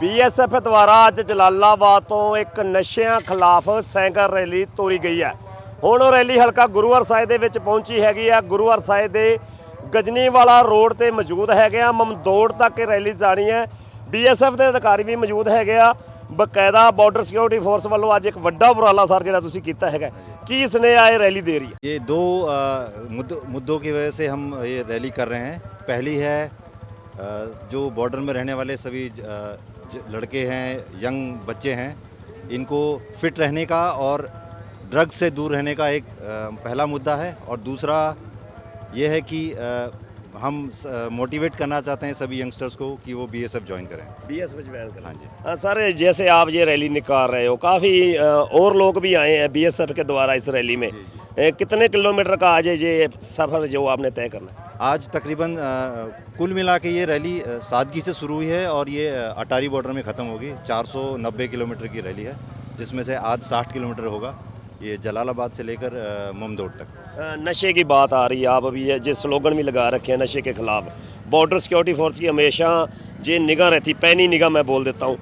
BSF ਦੁਆਰਾ ਅੱਜ ਜਲਾਲਾਬਾਦ ਤੋਂ ਇੱਕ ਨਸ਼ਿਆਂ ਖਿਲਾਫ ਸਾਈਕਲ ਰੈਲੀ ਤੋਰੀ ਗਈ ਹੈ ਹੁਣ ਉਹ ਰੈਲੀ ਹਲਕਾ ਗੁਰੂਵਾਰ ਸਾਹਿਬ ਦੇ ਵਿੱਚ ਪਹੁੰਚੀ ਹੈਗੀ ਆ ਗੁਰੂਵਾਰ ਸਾਹਿਬ ਦੇ ਗਜਨੀਵਾਲਾ ਰੋਡ ਤੇ ਮੌਜੂਦ ਹੈਗੇ ਆ ਮਮਦੋੜ ਤੱਕ ਇਹ ਰੈਲੀ ਜਾਣੀ ਹੈ ਬੀਐਸਐਫ ਦੇ ਅਧਿਕਾਰੀ ਵੀ ਮੌਜੂਦ ਹੈਗੇ ਆ ਬਕਾਇਦਾ ਬਾਰਡਰ ਸਿਕਿਉਰਿਟੀ ਫੋਰਸ ਵੱਲੋਂ ਅੱਜ ਇੱਕ ਵੱਡਾ ਉਪਰਾਲਾ ਸਰ ਜਿਹੜਾ ਤੁਸੀਂ ਕੀਤਾ ਹੈਗਾ ਕੀ ਸੁਨੇਹਾ ਇਹ ਰੈਲੀ ਦੇ ਰਹੀ ਹੈ ये दो अ, मुद्द, मुद्दों की वजह से हम ये रैली कर रहे हैं पहली है अ, जो बॉर्डर में रहने वाले सभी अ, ज- लड़के हैं यंग बच्चे हैं इनको फिट रहने का और ड्रग से दूर रहने का एक पहला मुद्दा है और दूसरा ये है कि हम मोटिवेट करना चाहते हैं सभी यंगस्टर्स को कि वो बी एस एफ़ ज्वाइन करें। बीएसएफ ज्वाइन करें। हाँ जी। हाँ, सर जैसे आप ये रैली निकाल रहे हो काफ़ी और लोग भी आए हैं बी एस एफ़ के द्वारा इस रैली में। अ, कितने किलोमीटर का आज ये सफ़र जो आपने तय करना है? आज तकरीबन कुल मिला के ये रैली सादगी से शुरू हुई है और ये अटारी बॉर्डर में ख़त्म होगी। 490 किलोमीटर की रैली है, जिसमें से आज 60 किलोमीटर होगा ये जलालाबाद से लेकर ममदोड़ तक। नशे की बात आ रही है, आप अभी ये जिस स्लोगन भी लगा रखे हैं नशे के खिलाफ, बॉर्डर सिक्योरिटी फोर्स की हमेशा ये निगाह रहती, पैनी निगाह मैं बोल देता हूँ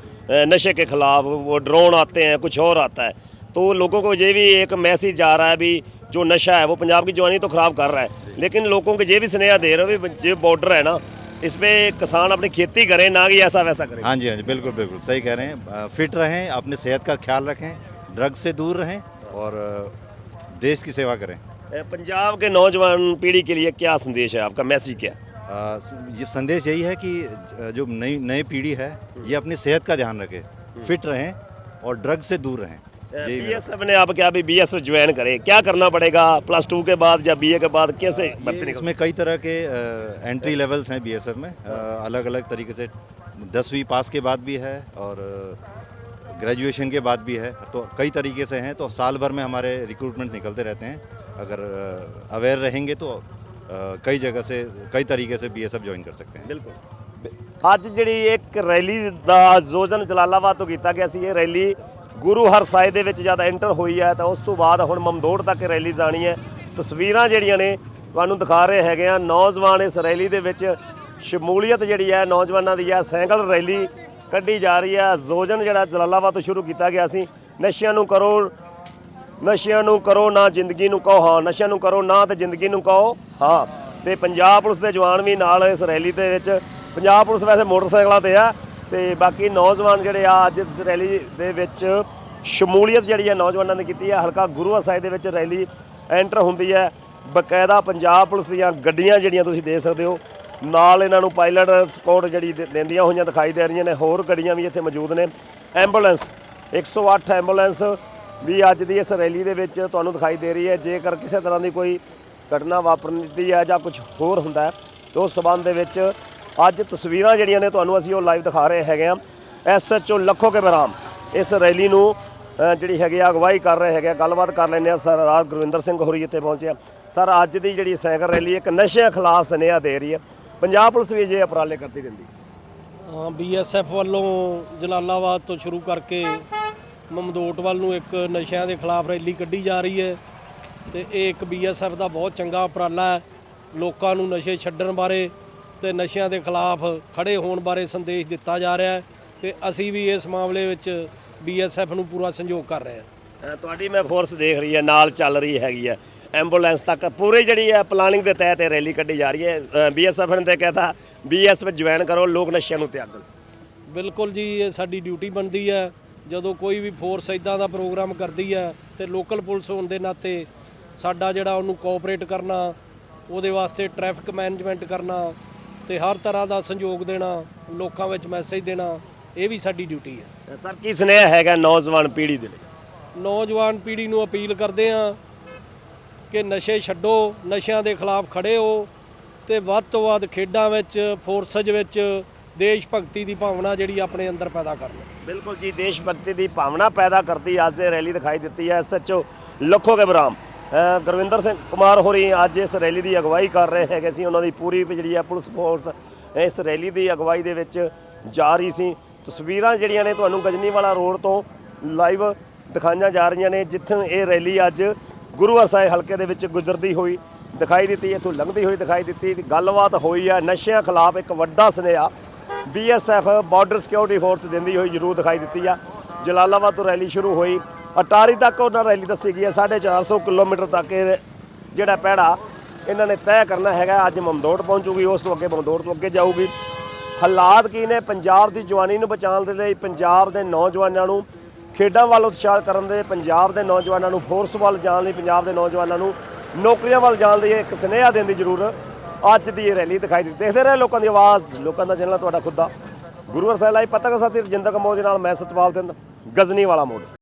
नशे के खिलाफ वो ड्रोन आते हैं, कुछ और आता है। तो लोगों को ये भी एक मैसेज जा रहा है भी जो नशा है वो पंजाब की जवानी तो ख़राब कर रहा है। लेकिन लोगों को ये भी स्नेहा दे रहे हो भी जो बॉर्डर है ना इस पे किसान अपनी खेती करें ना कि ऐसा वैसा करें। हाँ जी हाँ जी बिल्कुल बिल्कुल सही कह रहे हैं। फिट रहें अपने सेहत का ख्याल रखें ड्रग्स से दूर रहें और देश की सेवा करें। पंजाब के नौजवान पीढ़ी के लिए क्या संदेश है आपका? मैसेज क्या ये संदेश यही है कि जो नई नई पीढ़ी है ये अपनी सेहत का ध्यान रखे फिट रहें और ड्रग्स से दूर रहें। यही मेरा- बीएसएफ ने आप क्या भी बीएसएफ ज्वाइन करे क्या करना पड़ेगा प्लस टू के बाद या बीए के बाद कैसे भर्ती ये निकल इसमें कई तरह के एंट्री लेवल्स हैं बीएसएफ में अलग अलग तरीके से दसवीं पास के बाद भी है और ग्रेजुएशन के बाद भी है तो कई तरीके से हैं तो साल भर में हमारे रिक्रूटमेंट निकलते रहते हैं अगर अवेयर रहेंगे तो अ, कई जगह से कई तरीके से बीएसएफ ज्वाइन कर सकते हैं ਬਿਲਕੁਲ ਅੱਜ ਜਿਹੜੀ ਇੱਕ ਰੈਲੀ ਦਾ ਆਯੋਜਨ ਜਲਾਲਾਬਾਦ ਤੋਂ ਕੀਤਾ ਗਿਆ ਸੀ ਇਹ ਰੈਲੀ ਗੁਰੂ ਹਰਸਾਏ ਦੇ ਵਿੱਚ ਜਦ ਐਂਟਰ ਹੋਈ ਹੈ ਤਾਂ ਉਸ ਤੋਂ ਬਾਅਦ ਹੁਣ ਮਮਦੋੜ ਤੱਕ ਰੈਲੀ ਜਾਣੀ ਹੈ। ਤਸਵੀਰਾਂ ਜਿਹੜੀਆਂ ਨੇ ਤੁਹਾਨੂੰ ਦਿਖਾ ਰਹੇ ਹੈਗੇ ਆ ਨੌਜਵਾਨ ਇਸ ਰੈਲੀ ਦੇ ਵਿੱਚ ਸ਼ਮੂਲੀਅਤ ਜਿਹੜੀ ਹੈ, ਨੌਜਵਾਨਾਂ ਦੀ ਹੈ ਸਾਈਕਲ ਰੈਲੀ ਕੱਢੀ ਜਾ ਰਹੀ ਹੈ। ਆਯੋਜਨ ਜਿਹੜਾ ਜਲਾਲਾਬਾਦ ਤੋਂ ਸ਼ੁਰੂ ਕੀਤਾ ਗਿਆ ਸੀ। ਨਸ਼ਿਆਂ ਨੂੰ ਕਰੋ, ਨਸ਼ਿਆਂ ਨੂੰ ਕਰੋ ਨਾ ਜ਼ਿੰਦਗੀ ਨੂੰ ਕਹੋ। ਹਾਂ, ਨਸ਼ਿਆਂ ਨੂੰ ਕਰੋ ਨਾ ਤੇ ਜ਼ਿੰਦਗੀ ਨੂੰ ਕਹੋ। ਹਾਂ, ਤੇ ਪੰਜਾਬ ਪੁਲਿਸ ਦੇ ਜਵਾਨ ਵੀ ਨਾਲ ਇਸ ਰੈਲੀ ਦੇ ਵਿੱਚ। ਪੰਜਾਬ ਪੁਲਿਸ ਵੈਸੇ ਮੋਟਰਸਾਈਕਲਾਂ ਤੇ ਆ। ਤੇ ਬਾਕੀ ਨੌਜਵਾਨ ਜਿਹੜੇ ਆ ਅੱਜ ਇਸ ਰੈਲੀ ਦੇ ਵਿੱਚ ਸ਼ਮੂਲੀਅਤ ਜਿਹੜੀ ਹੈ ਨੌਜਵਾਨਾਂ ਨੇ ਕੀਤੀ ਹੈ, ਹਲਕਾ ਗੁਰੂ ਸਾਹਿਬ ਦੇ ਵਿੱਚ ਰੈਲੀ ਐਂਟਰ ਹੁੰਦੀ ਹੈ। ਬਕਾਇਦਾ ਪੰਜਾਬ ਪੁਲਿਸ ਦੀਆਂ ਗੱਡੀਆਂ ਜਿਹੜੀਆਂ ਤੁਸੀਂ ਦੇਖ ਸਕਦੇ ਹੋ, ਨਾਲ ਇਹਨਾਂ ਨੂੰ ਪਾਇਲਟ ਸਕਾਟ ਜਿਹੜੀ ਦਿੰਦੀਆਂ ਹੋਈਆਂ ਦਿਖਾਈ ਦੇ ਰਹੀਆਂ ਨੇ, ਹੋਰ ਗੱਡੀਆਂ ਵੀ ਇੱਥੇ ਮੌਜੂਦ ਨੇ। ਐਂਬੂਲੈਂਸ 108 ਐਂਬੂਲੈਂਸ ਵੀ ਅੱਜ ਦੀ ਇਸ ਰੈਲੀ ਦੇ ਵਿੱਚ ਤੁਹਾਨੂੰ ਦਿਖਾਈ ਦੇ ਰਹੀ ਹੈ। ਜੇਕਰ ਕਿਸੇ ਤਰ੍ਹਾਂ ਦੀ ਕੋਈ ਘਟਨਾ ਵਾਪਰਦੀ ਹੈ ਜਾਂ ਕੁਝ ਹੋਰ ਹੁੰਦਾ ਹੈ, ਤੇ ਉਸ ਸਬੰਧ ਦੇ ਵਿੱਚ ਅੱਜ ਤਸਵੀਰਾਂ ਜਿਹੜੀਆਂ ਨੇ ਤੁਹਾਨੂੰ ਅਸੀਂ ਉਹ ਲਾਈਵ ਦਿਖਾ ਰਹੇ ਹੈਗੇ ਆ ਐਸਐਚਓ ਲੱਖੋ ਕੇ ਬਰਾਮ ਇਸ ਰੈਲੀ ਨੂੰ ਜਿਹੜੀ ਹੈਗੀ ਆ, ਅਗਵਾਈ ਕਰ ਰਹੇ ਹੈਗੇ ਆ। ਗੱਲਬਾਤ ਕਰ ਲੈਂਦੇ ਆ ਸਰਦਾਰ ਗੁਰਵਿੰਦਰ ਸਿੰਘ ਹੋਰੀ ਇੱਥੇ ਪਹੁੰਚਿਆ ਸਰ, ਅੱਜ ਦੀ ਜਿਹੜੀ ਸਾਈਕਲ ਰੈਲੀ ਇੱਕ ਨਸ਼ਿਆਂ ਖਿਲਾਫ ਸੁਨੇਹਾ ਦੇ ਰਹੀ ਹੈ। ਪੰਜਾਬ ਪੁਲਿਸ ਵੀ ਜੇ ਉਪਰਾਲੇ ਕਰਦੀ ਰਹਿੰਦੀ। ਹਾਂ ਬੀਐਸਐਫ ਵੱਲੋਂ ਜਲਾਲਾਬਾਦ ਤੋਂ ਸ਼ੁਰੂ ਕਰਕੇ ਮਮਦੋਟ ਵੱਲ ਨੂੰ ਇੱਕ ਨਸ਼ਿਆਂ ਦੇ ਖਿਲਾਫ ਰੈਲੀ ਕੱਢੀ ਜਾ ਰਹੀ ਹੈ। ਤੇ ਇਹ ਇੱਕ ਬੀਐਸਐਫ ਦਾ ਬਹੁਤ ਚੰਗਾ ਉਪਰਾਲਾ ਹੈ। ਲੋਕਾਂ ਨੂੰ ਨਸ਼ੇ ਛੱਡਣ ਬਾਰੇ ਤੇ ਨਸ਼ਿਆਂ ਦੇ ਖਿਲਾਫ ਖੜੇ ਹੋਣ ਬਾਰੇ ਸੰਦੇਸ਼ ਦਿੱਤਾ ਜਾ ਰਿਹਾ ਹੈ ਤੇ ਅਸੀਂ ਵੀ ਇਸ ਮਾਮਲੇ ਵਿੱਚ ਬੀਐਸਐਫ ਨੂੰ ਪੂਰਾ ਸਹਿਯੋਗ ਕਰ ਰਹੇ ਹਾਂ। ਤੁਹਾਡੀ ਮੈਂ ਫੋਰਸ ਦੇਖ ਰਹੀ ਹੈ ਨਾਲ ਚੱਲ ਰਹੀ ਹੈਗੀ ਹੈ। ਐਂਬੂਲੈਂਸ ਤੱਕ ਪੂਰੀ ਜਿਹੜੀ ਹੈ ਪਲਾਨਿੰਗ ਦੇ ਤਹਿਤ ਇਹ ਰੈਲੀ ਕੱਢੀ ਜਾ ਰਹੀ ਹੈ। ਬੀਐਸਐਫ ਨੇ ਤੇ ਕਹਤਾ ਬੀਐਸਐਫ ਜੁਆਇਨ ਕਰੋ ਲੋਕ ਨਸ਼ਿਆਂ ਨੂੰ ਤਿਆਗਣ ਬਿਲਕੁਲ ਜੀ ਇਹ ਸਾਡੀ ਡਿਊਟੀ ਬਣਦੀ ਹੈ। ਜਦੋਂ ਕੋਈ ਵੀ ਫੋਰਸ ਇਦਾਂ ਦਾ ਪ੍ਰੋਗਰਾਮ ਕਰਦੀ ਹੈ ਤੇ ਲੋਕਲ ਪੁਲਿਸ ਹੋਣ ਦੇ ਨਾਤੇ ਸਾਡਾ ਜਿਹੜਾ ਉਹਨੂੰ ਕੋਆਪਰੇਟ ਕਰਨਾ ਉਹਦੇ ਵਾਸਤੇ ਟ੍ਰੈਫਿਕ ਮੈਨੇਜਮੈਂਟ ਕਰਨਾ ਤੇ ਹਰ ਤਰ੍ਹਾਂ ਦਾ ਸਹਿਯੋਗ ਦੇਣਾ ਲੋਕਾਂ ਵਿੱਚ ਮੈਸੇਜ ਦੇਣਾ ਇਹ ਵੀ ਸਾਡੀ ਡਿਊਟੀ ਹੈ। ਸਰ ਕੀ ਸੁਨੇਹਾ ਹੈਗਾ ਨੌਜਵਾਨ ਪੀੜ੍ਹੀ ਦੇ ਲਈ? ਨੌਜਵਾਨ ਪੀੜ੍ਹੀ ਨੂੰ ਅਪੀਲ ਕਰਦੇ ਹਾਂ ਕਿ ਨਸ਼ੇ ਛੱਡੋ ਨਸ਼ਿਆਂ ਦੇ ਖਿਲਾਫ ਖੜੇ ਹੋ ਤੇ ਵੱਧ ਤੋਂ ਵੱਧ ਖੇਡਾਂ ਵਿੱਚ ਫੋਰਸਜ ਵਿੱਚ ਦੇਸ਼ ਭਗਤੀ ਦੀ ਭਾਵਨਾ ਜਿਹੜੀ ਆਪਣੇ ਅੰਦਰ ਪੈਦਾ ਕਰਨਾ ਬਿਲਕੁਲ ਜੀ ਦੇਸ਼ ਭਗਤੀ ਦੀ ਭਾਵਨਾ ਪੈਦਾ ਕਰਦੀ ਅੱਜ ਇਹ ਰੈਲੀ ਦਿਖਾਈ ਦਿੱਤੀ ਹੈ। SHO Lakhoke Behram. ਗੁਰਵਿੰਦਰ ਸਿੰਘ ਕੁਮਾਰ ਹੋਰੀ ਅੱਜ ਇਸ ਰੈਲੀ ਦੀ ਅਗਵਾਈ ਕਰ ਰਹੇ ਹੈਗੇ ਸੀ। ਉਹਨਾਂ ਦੀ ਪੂਰੀ ਜਿਹੜੀ ਹੈ ਪੁਲਿਸ ਫੋਰਸ ਇਸ ਰੈਲੀ ਦੀ ਅਗਵਾਈ ਦੇ ਵਿੱਚ ਜਾ ਰਹੀ ਸੀ। ਤਸਵੀਰਾਂ ਜਿਹੜੀਆਂ ਨੇ ਤੁਹਾਨੂੰ ਗਜਨੀਵਾਲਾ ਰੋਡ ਤੋਂ ਲਾਈਵ ਦਿਖਾਈਆਂ ਜਾ ਰਹੀਆਂ ਨੇ, ਜਿੱਥੇ ਇਹ ਰੈਲੀ ਅੱਜ ਗੁਰੂ ਸਾਹਿਬ ਹਲਕੇ ਦੇ ਵਿੱਚ ਗੁਜ਼ਰਦੀ ਹੋਈ ਦਿਖਾਈ ਦਿੱਤੀ, ਇੱਥੋਂ ਲੰਘਦੀ ਹੋਈ ਦਿਖਾਈ ਦਿੱਤੀ। ਗੱਲਬਾਤ ਹੋਈ ਆ, ਨਸ਼ਿਆਂ ਖਿਲਾਫ ਇੱਕ ਵੱਡਾ ਸੁਨੇਹਾ ਬੀਐਸਐਫ ਬਾਰਡਰ ਸਿਕਿਉਰਿਟੀ ਫੋਰਸ ਦਿੰਦੀ ਹੋਈ ਜ਼ਰੂਰ ਦਿਖਾਈ ਦਿੱਤੀ ਆ। ਜਲਾਲਾਬਾਦ ਤੋਂ ਰੈਲੀ ਸ਼ੁਰੂ ਹੋਈ। ਅਟਾਰੀ ਤੱਕ ਉਹਨਾਂ ਰੈਲੀ ਦੱਸੀ ਗਈ ਹੈ। 450 ਕਿਲੋਮੀਟਰ ਤੱਕ ਇਹ ਜਿਹੜਾ ਪੈੜਾ ਇਹਨਾਂ ਨੇ ਤੈਅ ਕਰਨਾ ਹੈਗਾ। ਅੱਜ ਮਮਦੋਟ ਪਹੁੰਚੂਗੀ, ਉਸ ਤੋਂ ਅੱਗੇ ਮਮਦੋੜ ਤੋਂ ਅੱਗੇ ਜਾਊਗੀ। ਹਾਲਾਤ ਕੀ ਨੇ? ਪੰਜਾਬ ਦੀ ਜਵਾਨੀ ਨੂੰ ਬਚਾਉਣ ਦੇ ਲਈ ਪੰਜਾਬ ਦੇ ਨੌਜਵਾਨਾਂ ਨੂੰ ਖੇਡਾਂ ਵੱਲ ਉਤਸ਼ਾਹ ਕਰਨ ਦੇ ਪੰਜਾਬ ਦੇ ਨੌਜਵਾਨਾਂ ਨੂੰ ਫੋਰਸ ਵੱਲ ਜਾਣ ਲਈ ਪੰਜਾਬ ਦੇ ਨੌਜਵਾਨਾਂ ਨੂੰ ਨੌਕਰੀਆਂ ਵੱਲ ਜਾਣ ਲਈ ਇੱਕ ਸੁਨੇਹਾ ਦੇਣ ਦੀ ਜ਼ਰੂਰ ਅੱਜ ਦੀ ਇਹ ਰੈਲੀ ਦਿਖਾਈ ਦਿੱਤੀ। ਦੇਖਦੇ ਰਹੇ ਲੋਕਾਂ ਦੀ ਆਵਾਜ਼। ਲੋਕਾਂ ਦਾ ਚੈਨਲ ਤੁਹਾਡਾ ਖੁਦ। ਦਾ ਗੁਰੂ ਹਰਸਾਈ ਲਾਈ ਪੱਤਰਕਾਰ ਸਾਥੀ ਰਜਿੰਦਰ ਕਮੋਜ ਨਾਲ ਮੈਂ ਸਤਪਾਲ ਸਿੰਘ ਗਜ਼ਨੀ ਵਾਲਾ ਮੋੜ।